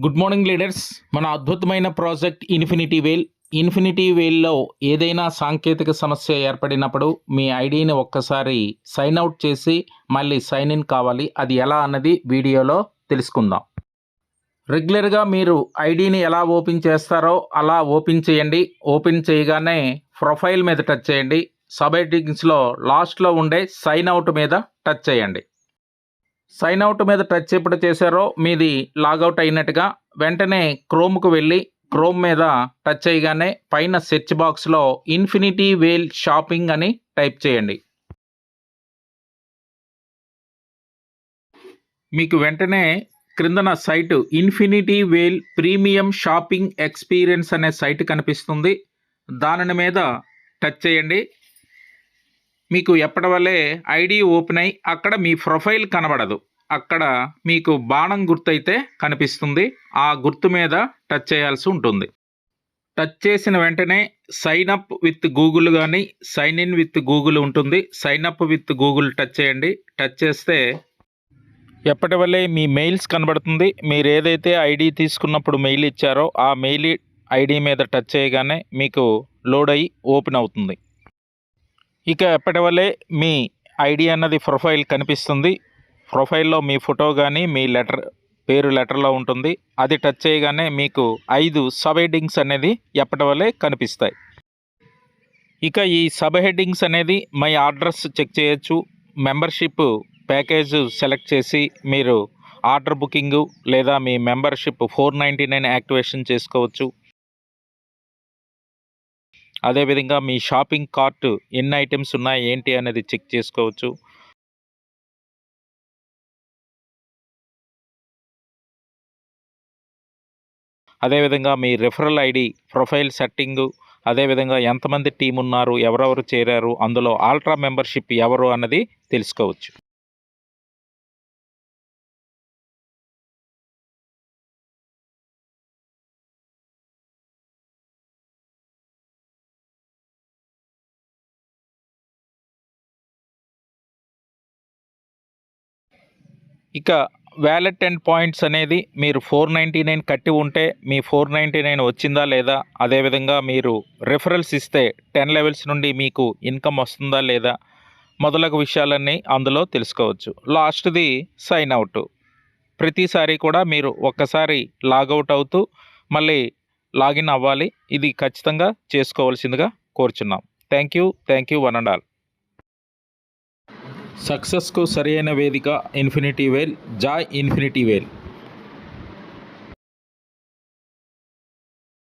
Good morning leaders మన అద్భుతమైన project infinity వేల్ infinity వేల్లో ఏదైనా సాంకేతిక సమస్య ఏర్పడినప్పుడు మీ ఐడిని ఒక్కసారి సైన్ అవుట్ చేసి మళ్ళీ సైన్ ఇన్ కావాలి. అది ఎలా అన్నది వీడియోలో తెలుసుకుందాం. రెగ్యులర్గా మీరు ఐడిని ఎలా ఓపెన్ చేస్తారో అలా ఓపెన్ చేయండి. ఓపెన్ చేయగానే ప్రొఫైల్ మీద టచ్ చేయండి. సబ్ హెడ్డింగ్స్లో లాస్ట్లో ఉండే సైన్ అవుట్ మీద టచ్ చేయండి. సైన్ అవుట్ మీద టచ్ ఎప్పుడు చేశారో మీది లాగౌట్ అయినట్టుగా వెంటనే క్రోమ్కు వెళ్ళి క్రోమ్ మీద టచ్ చేయగానే పైన సెర్చ్ బాక్స్లో ఇన్ఫినిటీ వేల్ షాపింగ్ అని టైప్ చేయండి. మీకు వెంటనే క్రిందన site infinity whale premium shopping experience అనే సైట్ కనిపిస్తుంది. దానిని మీద టచ్ చేయండి. మీకు ఎప్పటి వల్లే ఐడి ఓపెన్ అయి అక్కడ మీ ప్రొఫైల్ కనబడదు. అక్కడ మీకు బాణం గుర్తయితే కనిపిస్తుంది. ఆ గుర్తు మీద టచ్ చేయాల్సి ఉంటుంది. టచ్ చేసిన వెంటనే సైన్ అప్ విత్ గూగుల్ కానీ సైన్ ఇన్ విత్ గూగుల్ ఉంటుంది. Sign up with Google touch చేయండి. టచ్ చేస్తే ఎప్పటి వల్లే మీ మెయిల్స్ కనబడుతుంది. మీరు ఏదైతే ఐడి తీసుకున్నప్పుడు మెయిల్ ఇచ్చారో ఆ మెయిల్ ఐడి మీద టచ్ చేయగానే మీకు లోడ్ అయ్యి ఓపెన్ అవుతుంది. ఇక ఎప్పటి వల్లే మీ ఐడి అన్నది ప్రొఫైల్ కనిపిస్తుంది. ప్రొఫైల్లో మీ ఫోటో కానీ మీ లెటర్ పేరు లెటర్లో ఉంటుంది. అది టచ్ చేయగానే మీకు ఐదు సబ్ హెడ్డింగ్స్ అనేది ఎప్పటి వల్లే కనిపిస్తాయి. ఇక ఈ సబ్ హెడ్డింగ్స్ అనేది మై ఆర్డర్స్ చెక్ చేయొచ్చు. మెంబర్షిప్ ప్యాకేజ్ సెలెక్ట్ చేసి మీరు ఆర్డర్ బుకింగు లేదా మీ membership four ninety nine activation చేసుకోవచ్చు. అదేవిధంగా మీ షాపింగ్ కార్ట్ ఎన్ని ఐటమ్స్ ఉన్నాయి ఏంటి అనేది చెక్ చేసుకోవచ్చు. అదేవిధంగా మీ రెఫరల్ ఐడి ప్రొఫైల్ సెట్టింగు అదేవిధంగా ఎంతమంది టీం ఉన్నారు ఎవరెవరు చేరారు అందులో ఆల్ట్రా మెంబర్షిప్ ఎవరు అన్నది తెలుసుకోవచ్చు. ఇక వ్యాలెట్ అండ్ పాయింట్స్ అనేది మీరు ఫోర్ నైంటీ నైన్ కట్టి ఉంటే మీ ఫోర్ నైంటీ నైన్ వచ్చిందా లేదా? అదేవిధంగా మీరు రెఫరల్స్ ఇస్తే టెన్ లెవెల్స్ నుండి మీకు ఇన్కమ్ వస్తుందా లేదా? మొదలగు విషయాలన్నీ అందులో తెలుసుకోవచ్చు. లాస్ట్ది సైన్ అవుట్. ప్రతిసారి కూడా మీరు ఒక్కసారి లాగౌట్ అవుతూ మళ్ళీ లాగిన్ అవ్వాలి. ఇది ఖచ్చితంగా చేసుకోవాల్సిందిగా కోరుచున్నాం. Thank you. Thank you one and all. సక్సెస్కు సరైన వేదిక infinity whale joy infinity whale.